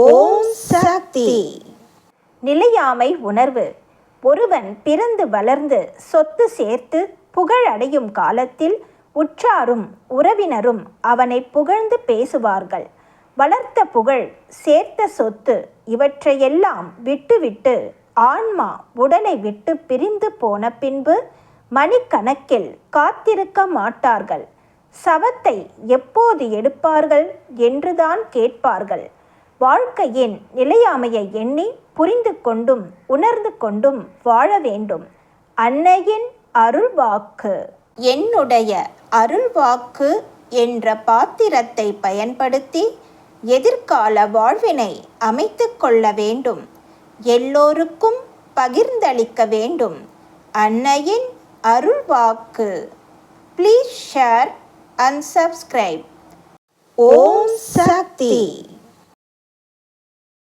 ஓம் சக்தி. நிலையாமை உணர்வு. ஒருவன் பிறந்து வளர்ந்து சொத்து சேர்த்து புகழடையும் காலத்தில் உற்றாரும் உறவினரும் அவனை புகழ்ந்து பேசுவார்கள். வளர்த்த புகழ் சேர்த்த சொத்து இவற்றையெல்லாம் விட்டுவிட்டு ஆன்மா உடலை விட்டு பிரிந்து போன பின்பு மணிக்கணக்கில் காத்திருக்க மாட்டார்கள். சவத்தை எப்போது எடுப்பார்கள் என்றுதான் கேட்பார்கள். வாழ்க்கையின் நிலையாமையை எண்ணி புரிந்து கொண்டும் உணர்ந்து கொண்டும் வாழ வேண்டும். அன்னையின் அருள்வாக்கு. என்னுடைய அருள்வாக்கு என்ற பாத்திரத்தை பயன்படுத்தி எதிர்கால வாழ்வினை அமைத்து கொள்ள வேண்டும். எல்லோருக்கும் பகிர்ந்தளிக்க வேண்டும். அன்னையின் அருள்வாக்கு. Please share and subscribe Om Shakti.